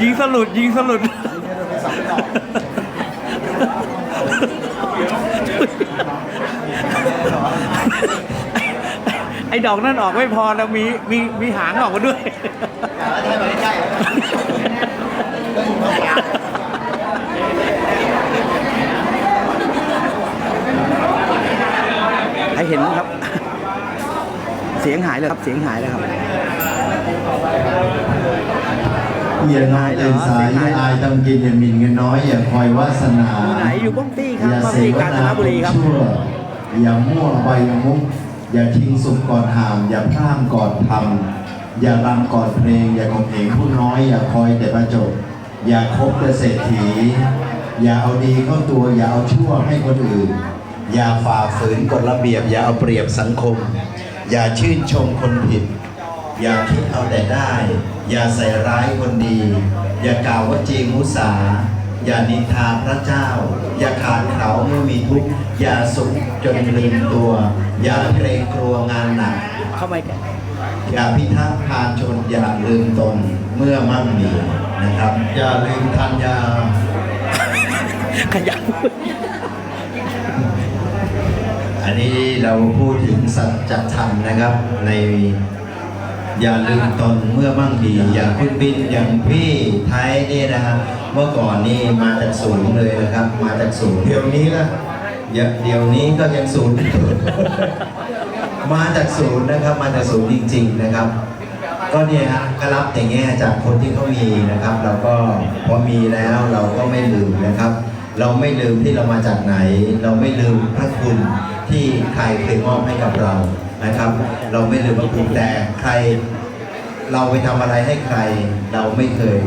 ยิงสลุดยิงสลุด ไอ้ดอกนั่นออกไม่พอแล้วมีมีมีหางออกมาด้วยใช่ไหมใช่แล้วให้เห็นครับ เสียงหายเลยครับ เสียงหายเลยครับ อย่านอนตื่นสายอย่าอายต้องกินอย่าหมิ่นเงินน้อยอย่าคอยวาสนาอยู่ไหนอยู่บ้องตี้ครับอย่าบ้องเสตี้วกาญจนานบุรีครับชั่วอย่ามั่วใบมุกอย่าทิ้งสุขก่อนหามอย่าพลาดก่อนทำอย่ารำก่อนเพลง อย่าข่มเหงผู้น้อย อย่าคอยแต่ประจบอย่าคบแต่เศรษฐี อย่าเอาดีเข้าตัว อย่าเอาชั่วให้คนอื่น อย่าฝ่าฝืนกฎระเบียบ อย่าเอาเปรียบสังคม อย่าชื่นชมคนผิด อย่าคิดเอาแต่ได้ อย่าใส่ร้ายคนดี อย่ากล่าวว่าจีมุสา อย่านินทาพระเจ้า อย่าขาดเขาเมื่อมีทุกข์ อย่าสุขจนลืมตัว อย่าเกรงกลัวงานหนักเข้าไปแกอย่าพิทักษ์พาชนอย่าลืมตนเมื่อมั่งมีนะครับ อย่าลืมทันยาขยับอันนี้เราพูดถึงสัจธรรมนะครับใน อย่าลืมตนเมื่อมั่งมีอย่างคุณบินอย่างพี่ไทยนี่นะครับเมื่อก่อนนี่มาจากศูนย์เลยนะครับ มาจากศูนย์เดี๋ยวนี้นะอย่าเดี๋ยวนี้ก็ยังศูนย์อยู่มาจากศูนย์นะครับ มาจากศูนย์จริง ๆนะครับ ก็เนี่ยฮะก็รับแต่แง่จากคนที่เขามีนะครับ เราก็พอมีแล้วเราก็ไม่ลืมนะครับ เราไม่ลืมที่เรามาจากไหน เราไม่ลืมพระคุณที่ใครเคยมอบให้กับเรา นะครับ เราไม่ลืมพระคุณแต่ใคร เราไปทำอะไรให้ใคร เราไม่เคย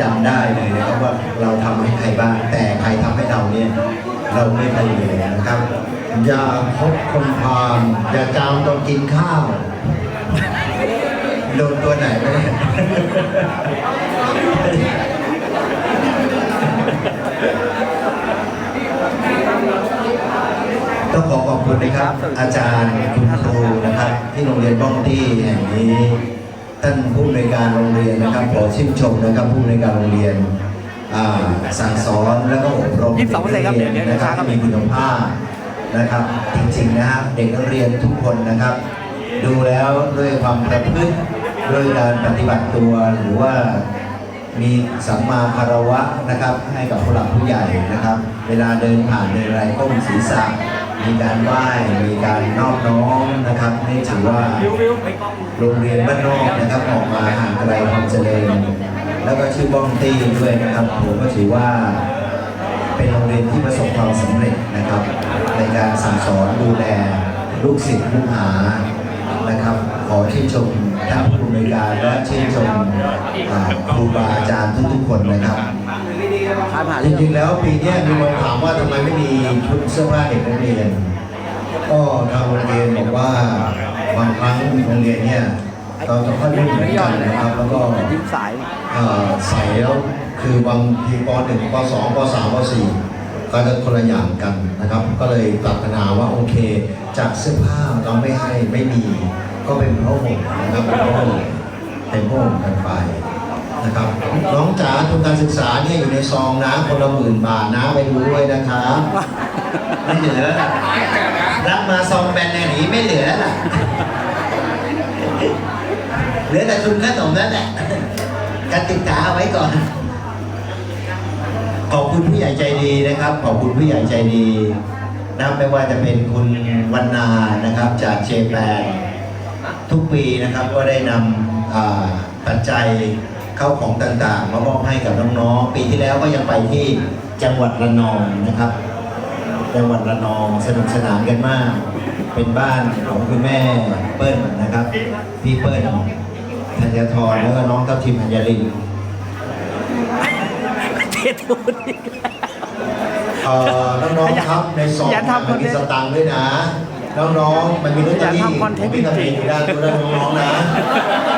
จำได้เลยนะครับว่าเราทำให้ใครบ้างแต่ใครทำให้เราเนี่ยเราไม่เคยเลยนะครับ อย่าคบคนพาลอย่าจามตอนกินข้าวโดนตัวไหนไปเนี่ย ต้อง ขอขอบคุณนะครับ อาจารย์คุณครูนะครับ ที่โรงเรียนบ้องตี้แห่งนี้ท่านผู้ในวยการโรงเรียนนะครับขอชื่นชมนะครับผู้ในวยการโรงเรียนอ่าสั่งสอนแล้วก็อบรมยี่สิบสองเปอร์เซ็นต์ครับเดี๋ยวเดี๋ยวนะครับครับที่มีคุณภาพนะครับ จริงๆนะครับเด็กนักเรียนทุกคนนะครับ ดูแล้วด้วยความประพฤติด้วยการปฏิบัติตัวหรือว่ามีสัมมาคารวะนะครับ ให้กับผู้หลักผู้ใหญ่นะครับ เวลาเดินผ่านเดินอะไรก้มศีรษะ มีการไหว้มีการนอบน้อมนะครับนี่ถือว่าโรงเรียนบ้านนอกนะครับออกมาห่างไกลความเจริญ แล้วก็ชื่อบ้องตี้ด้วยนะครับผมก็ถือว่าเป็นโรงเรียนที่ประสบความสำเร็จนะครับ ในการสั่งสอนดูแลลูกศิษย์ลูกหานะครับ ขอชื่นชมท่านผู้อำนวยการและชื่นชมครูบาอาจารย์ทุกๆคนนะครับ ผ่านผ่านจริงๆแล้วปีเนี้ยมีคนถามว่าทำไมไม่มีชุดเสื้อผ้าเด็กนักเรียน ก็ทางโรงเรียนบอกว่าบางครั้งโรงเรียนเนี่ยเราจะค่อยไม่เหมือนกันนะครับ แล้วก็ยิ้มสายเอ่อใส่แล้วคือบางทีป .1 ป .2 ป .3 ป .4 ก็จะคนละอย่างกันนะครับ ก็เลยปรับปัญหาว่าโอเค จากเสื้อผ้าเราไม่ให้ไม่มี ก็เป็นผ้าห่มนะครับเป็นผ้าห่มเป็นผ้าห่มกันไป นะครับ น้องจ๋าทุนการศึกษาเนี่ยอยู่ในซองนะคนละหมื่นบาทนะไปดูด้วยนะครับไม่เหลือแล้วล่ะรับมาซองแบนแนนี้ไม่เหลือแล้วล่ะเหลือแต่ทุนขนมนั่นแหละกติกาเอาไว้ก่อน ขอบคุณผู้ใหญ่ใจดีนะครับ ขอบคุณผู้ใหญ่ใจดีนะไม่ว่าจะเป็นคุณวันนานะครับ จากเจแปนทุกปีนะครับก็ได้นำปัจจัย เข้าของต่างๆ มามอบให้กับน้องๆ ปีที่แล้วก็ยังไปที่จังหวัดระนองนะครับ จังหวัดระนองสนุกสนานกันมาก เป็นบ้านของคุณแม่เปิ้ลนะครับ พี่เปิ้ลธัญทรแล้วก็น้องทัพทิมธัญรินเททูนอีกแล้ว เอ่อน้องๆครับในซองอย่าทำมันมีสตังค์ด้วยนะ น้องๆ มันมีลอตเตอรี่อย่าทำคอนเทนต์มีตำหนิอยู่ด้านตัวด้านน้องๆนะ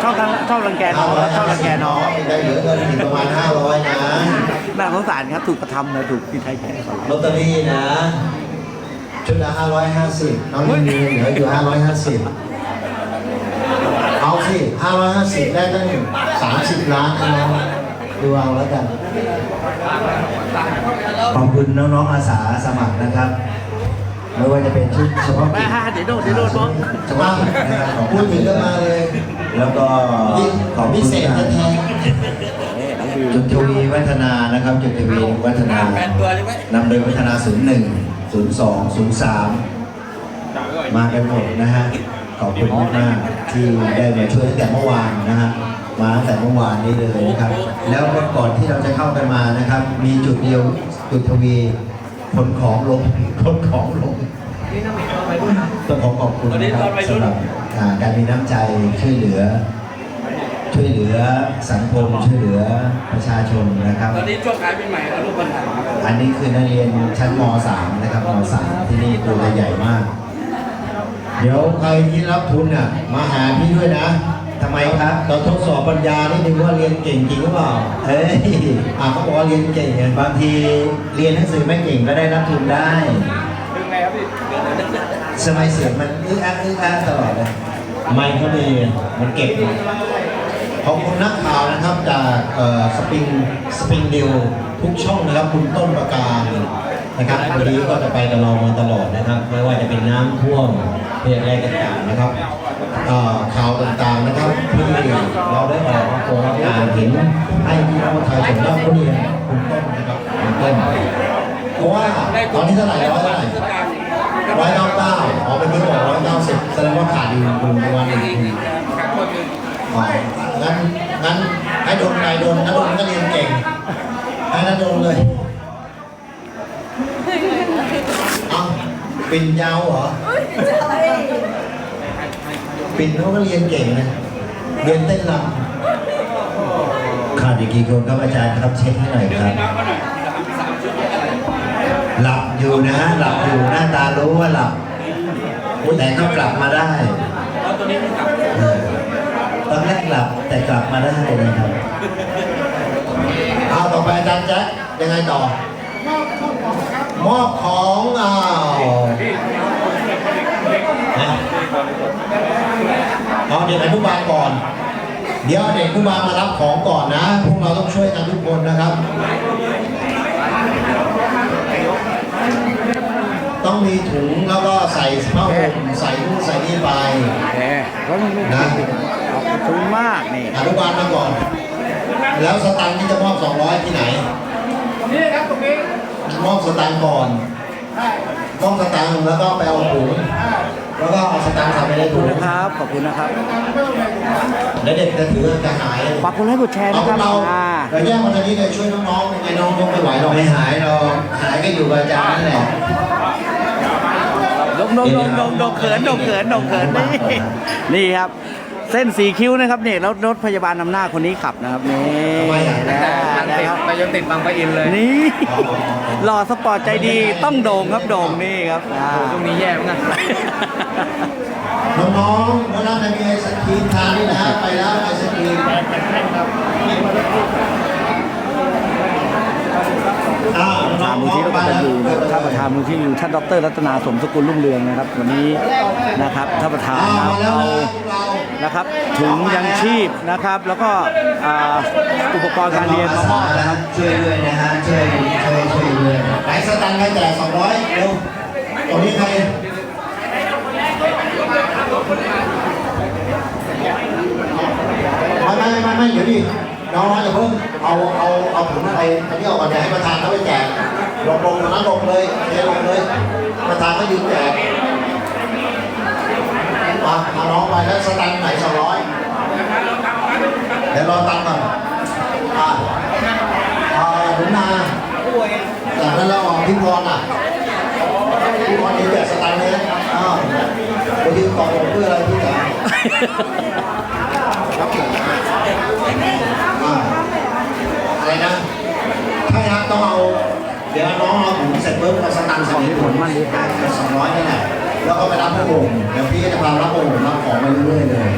ชอบทั้งชอบรังแกน้องชอบรังแกน้อง ได้เหลือเงินถึงประมาณ500นะน่าสงสารครับถูกกระทำเลยถูกพี่ไทยแกสอนลอตเตอรี่นะชุดละ550น้องมีเหลืออยู่550เอาสิ550ได้ตั้ง30ล้านนะน้องดูเอาแล้วกันขอบคุณน้องๆอาสาสมัครนะครับ ไม่ว่าจะเป็นชุดเฉพาะกิจอ่าเดี๋ยวโดนเดี๋ยวโดนน้อง เฉพาะกิจนะครับของพูดถึงก็มาเลยแล้วก็ขอบพิคุณเศษแท้เอ๊ะน้องวิวจุดทวีวัฒนานะครับจุดทวีวัฒนานำโดยวัฒนา 01 02 03 มากันหมดนะฮะขอบคุณมากๆที่ได้มาช่วยตั้งแต่เมื่อวานนะฮะมาตั้งแต่เมื่อวานนี้เลยนะครับ แล้วก็ก่อนที่เราจะเข้ากันมานะครับ มีจุดเดียวจุดทวี คนของลงคนของลงต้องขอขอบคุณนะครับสำหรับอ่าการมีน้ำใจช่วยเหลือ ช่วยเหลือสังคมช่วยเหลือประชาชนนะครับ ตอนนี้ช่วงขายเป็นใหม่ครับลูกคนไทยครับอันนี้คือนักเรียนชั้นม .3 นะครับม .3 ที่นี่ตัวใหญ่มาก เดี๋ยวใครที่รับทุนน่ะมาหาพี่ด้วยนะทำไมครับเราทดสอบปัญญานิดนึงว่าเรียนเก่งจริงหรือเปล่าเฮ้ยอ่าเขาบอกว่าเรียนเก่งไงบางทีเรียนหนังสือไม่เก่งก็ได้รับทุนได้เป็นไงครับพี่สมัยเสียงมันอึ้งอักอึ้งอักตลอดเลยไม่ก็ดีมันเก็บขอบคุณนักข่าวนะครับจากสปริงสปริงดิวทุกช่องนะครับคุณต้นประการ นะครับวันนี้ก็จะไปกับเรามาตลอดนะครับ ไม่ว่าจะเป็นน้ำท่วมเพศอะไรต่างๆนะครับเอ่อข่าวต่างๆนะครับที่เราได้ออกมาโปรรับงานเห็นให้พี่น้องประชาชนรับผู้เรียนคุณต้นนะครับคุณต้นเพราะว่าตอนนี้เท่าไหร่ร้อยเท่าไหร่ร้อยเก้าเก้าอ๋อเป็นที่บอกร้อยเก้าสิบแสดงว่าขาดอยู่คุณประมาณหนึ่งคุณครับคนหนึ่งอ๋องั้นงั้นให้โดนใครโดนนัดโดนก็เรียนเก่งให้นัดโดนเลยเอ้า ปิ่นยาวเหรอปิ่นเขาก็เรียนเก่งนะเรียนเต้นรำขาดอีกกี่คนครับอาจารย์ครับเช็คให้หน่อยครับน้ำก็หน่อยสามชุดอะไรหลับอยู่นะหลับอยู่หน้าตารู้ว่าหลับแต่ก็กลับมาได้แล้วตัวนี้ไม่กลับเออตอนแรกหลับแต่กลับมาได้นะครับเอาต่อไปอาจารย์แจ๊คยังไงต่อ มอบของอ้าวนะเอาเด็กอนุบาลก่อน เดี๋ยวเด็กอนุบาลมารับของก่อนนะ พวกเราต้องช่วยกันทุกคนนะครับ ต้องมีถุงแล้วก็ใส่ผ้าห่มใส่นู่นใส่นี่ไปเอ๊ะก็ลูกนะขอบคุณมากนี่อนุบาลมาก่อน แล้วสตังค์ที่จะมอบ200ที่ไหน นี่ครับตรงนี้ มอบสตังค์ก่อนมอบสตังค์แล้วก็ไปเอาถุงแล้วก็เอาสตังค์ใส่ไปในขอบคุถุณงนะครับ ขอบคุณนะครับ แล้วเด็กจะถือจะหายฝากกดไลค์กดแชร์เอานะพควรักบเราอ่าเราแยกมาตอนนี้เลยช่วยน้องๆยังไงน้องก็ไม่ไหวหรอกไม่หายหรอกหายก็อยู่กับอาจารย์นั่นแหละดงดงดงดงดงเขินดงเขินดงเขินนี่ นี่ครับ เส้นสีคิ้วนะครับเนี่ยแล้วรถพยาบาลนำหน้าคนนี้ขับนะครับนี่ทำไมอะนะติดครับไปจนติดบางปะอินเลยนี่หล่อสปอร์ตใจดีต้องโด่งครับโด่งนี่ครับอ่าช่วงนี้แย่เหมือนกันน้องๆเมื่อนั้นมีไอศครีมทานนี่นะไปแล้วไอศครีมอ้าว ประธานมูลที่รั ตนยูนะครับท่านประธานมูลที่อยู่ท่านดร รัตนาสมสกุลรุ่งเรืองนะครับ วันนี้นะครับท่านประธานนะครับมาแล้วเอานะครับถุงยังชีพนะครับ แล้วก็อุปกรณ์การเรียนมามอบนะครับช่วยด้วยนะฮะช่วยช่วยช่วยด้วยไหนสตังค์ใครแจกสองร้อยเร็วตรงนี้ใครไม่ไม่ไม่ไม่เดี๋ยวดิน้องๆอย่าเพิ่งเอาเอาเอาถุงไปอันนี้ออกก่อนเดี๋ยวให้ประธานเขาไปแจก ลงลงตรงนั้นลงเลยเทลงเลยประธานเขายืนแจกมาเอาน้องไปแล้วสตังค์ไหนสองร้อยเดี๋ยวรอตังค์ก่อนอ่าอ่าหนุนาจากนั้นเราออกพี่พรอะพี่พรนี่แจกสตังค์เลยอ้าวไปยืนต่อผมเพื่ออะไรพี่จ๋าอ่าอะไรนะถ้าอยากต้องเอา เดี๋ยวน้องเอาถุงเสร็จปุ๊บเอาสตังค์ใส่ในถุงมันดีสองร้อยนี่แหละแล้วก็ไปรับพระองค์เดี๋ยวพี่ก็จะพารับพระองค์รับของไปเรื่อยๆเลย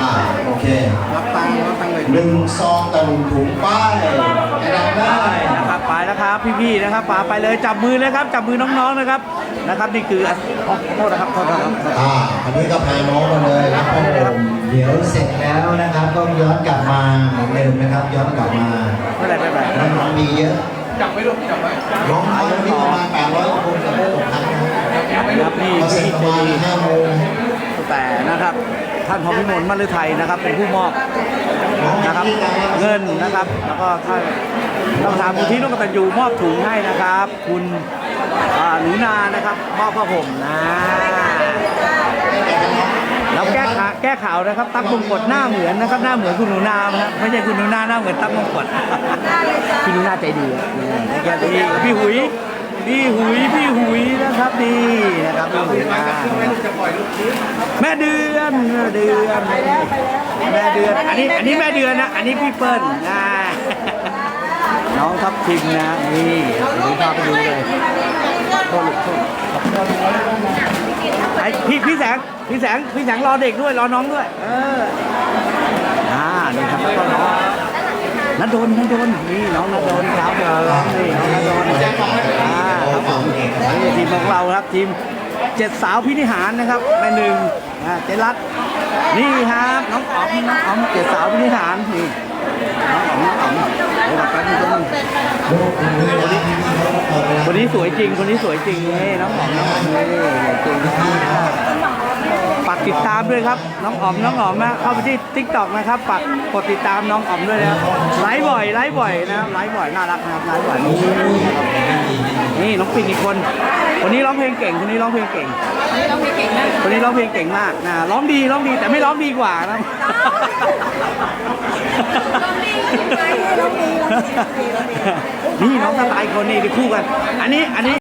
อ่าโอเครับตังค์รับตังค์เลยหนึ่งซองต่อหนึ่งถุงป้ายจะรับได้นะครับไปแล้วครับพี่ๆนะครับป๋าไปเลยจับมือเลยครับจับมือน้องๆนะครับนะครับนี่คือขอโทษนะครับโทษนะครับอ่าอันนี้ก็พาน้องมาเลยครับผมเดี๋ยวเสร็จแล้วนะครับก็ย้อนกลับมาเหมือนเดิมนะครับ ย้อนกลับมาไม่เป็นไรไม่เป็นไรน้องๆมีเยอะ จับไว้ลูกจับไว้น้องๆวันนี้ประมาณ800คนกับตกทันนะครับครับนี่พอเสร็จพี่ประมาณดี5โมงแต่นะครับท่านพรพิมลมฤทัยนะครับเป็นผู้มอบนะครับเงินนะครับ แล้วก็ท่านท่านประธานมูลที่ร่วมกตันยูมอบถุงให้นะครับ คุณอ่าหนูนานะครับ มอบผ้าห่มนะ แล้วแก้ข่าวแก้ข่าวนะครับ ตั๊กมงกฎหน้าเหมือนนะครับ หน้าเหมือนคุณหนูนานะครับไม่ใช่คุณหนูนาหน้าเหมือนตั๊กมงกฎพี่หนูนาใจดีครับนี่แกดีพี่หุยพี่หุยพี่หุยนะครับนี่นะครับพี่หุยนะจะปล่อยลูกแม่เดือนแม่เดือนแม่เดือนอันนี้อันนี้แม่เดือนนะอันนี้พี่เปิ้ลนะน้องทับทิมนะนี่เดี๋ยวพาไปดูเลยโทษลูกโทษ ไอพี่พี่แสงพี่แสงพี่แสงรอเด็กด้วยรอน้องด้วย เอออ่านี่ครับแล้วก็น้องนัดโดนนัดโดนนี่น้องนัดโดนครับนี่น้องนัดโดนอ่าครับผมนี่ทีมของเราครับทีมเจ็ดสาวพินิหารนะครับแม่หนึ่งอ่าเจรัต นี่ครับน้องอ๋อมน้องอ๋อมเจ็ดสาวพินิหารนี่น้องอ๋อมน้องอ๋อมเดี๋ยวแบบแป๊บนึงแป๊บนึงลูกคุณด้วยนะที่นี่เขาเปิดเวลาคนนี้สวยจริงคนนี้สวยจริงนี่น้องอ๋อมน้องอ๋อมนี่สวยจริง ฝากติดตามด้วยครับน้องอ๋อมน้องอ๋อมนะเข้าไปที่ทิกตอกนะครับฝากกดติดตามน้องอ๋อมด้วยนะครับไลฟ์บ่อยไลฟ์บ่อยนะครับไลฟ์บ่อยน่ารักนะครับไลฟ์บ่อยนี่น้องปิ่นอีกคนคนนี้ร้องเพลงเก่งคนนี้ร้องเพลงเก่งคนนี้ร้องเพลงเก่งมากนะร้องดีร้องดีแต่ไม่ร้องดีกว่านะนี่น้องสไตล์คนนี้ที่คู่กัน อันนี้อันนี้